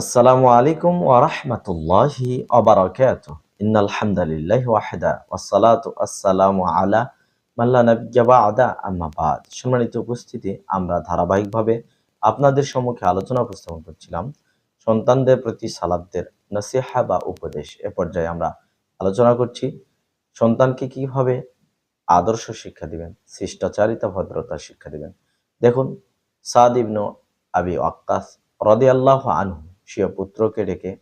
আসসালামু আলাইকুম ওয়া রাহমাতুল্লাহি ওয়া বারাকাতুহু। ইন্নাল হামদালিল্লাহি ওয়াহদা ওয়াসসালাতু আসসালামু আলা মান লা নাবিয়্যা বা'দা। আম্মা বাদ। সম্মানিত উপস্থিতি, আমরা ধারাবাহিকভাবে আপনাদের সম্মুখে আলোচনা উপস্থাপন করছিলাম। সন্তানদের প্রতি সালাতদের নসিহা বা উপদেশ এ পর্যায়ে আমরা আলোচনা করছি। সন্তানকে কীভাবে আদর্শ শিক্ষা দিবেন, শিষ্টাচারিতা ভদ্রতার শিক্ষা দিবেন? দেখুন, সাদ ইবনু আবি ওয়াক্কাস রাদিয়াল্লাহু আনহু স্বীয় পুত্রকে ডেকে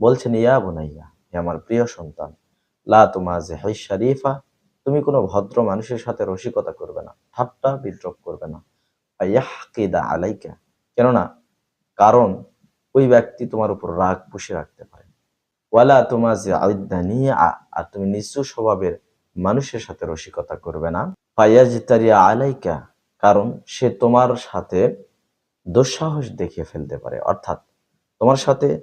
বলছেন, ইয়া বুনাইয়া, হে আমার প্রিয় সন্তান, লা তুমাজে হাই শরীফা, তুমি কোনো ভদ্র মানুষের সাথে রসিকতা করবে না, ঠাট্টা বিদ্রোপ করবে না। ইয়াহকিদা আলাইকা, কেননা কারণ ওই ব্যক্তি তোমার উপর রাগ পুষে রাখতে পারে। ওয়ালা তোমা তুমাজে আইদানিয়া আর তুমি নিচু স্বভাবের মানুষের সাথে রসিকতা করবে না। ফায়াজতারিয়া আলাইকা, কারণ সে তোমার সাথে দুঃসাহস দেখিয়ে ফেলতে পারে। অর্থাৎ তোমার সাথে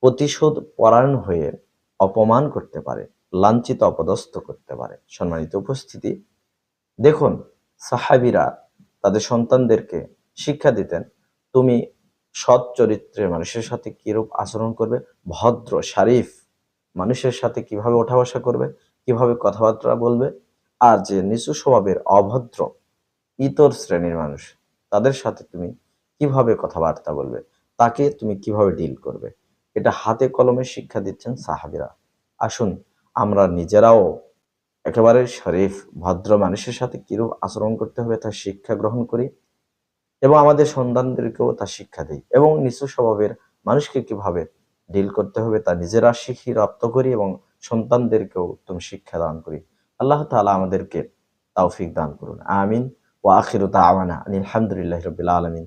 প্রতিশোধ পরায়ণ হয়ে অপমান করতে পারে, লাঞ্ছিত, অপদস্থ করতে পারে। সম্মানিত উপস্থিতি, দেখুন, সাহাবিরা তাদের সন্তানদেরকে শিক্ষা দিতেন, তুমি সৎ চরিত্রের মানুষের সাথে কিরূপ আচরণ করবে? ভদ্র, শারিফ, মানুষের সাথে কীভাবে ওঠা বসা করবে? কীভাবে কথাবার্তা বলবে? আর যে নিচু স্বভাবের অভদ্র, ইতর শ্রেণির মানুষ, তাদের সাথে তুমি কীভাবে কথাবার্তা বলবে? তাকে তুমি কীভাবে ডিল করবে? এটা হাতে কলমে শিক্ষা দিচ্ছেন সাহাবিরা। আসুন, আমরা নিজেরাও একেবারে শরীফ, ভদ্র মানুষের সাথে কিরূপ আচরণ করতে হবে তার শিক্ষা গ্রহণ করি এবং আমাদের সন্তানদেরকেও তা শিক্ষা দিই এবং নিচু স্বভাবের মানুষকে কীভাবে ডিল করতে হবে তা নিজেরা শিখি, রপ্ত করি এবং সন্তানদেরকেও উত্তম শিক্ষা দান করি। আল্লাহ তাআলা আমাদেরকে তাওফিক দান করুন। আমিন। ওয়া আখিরু দাওয়ানা আলহামদুলিল্লাহি রাব্বিল আলামিন।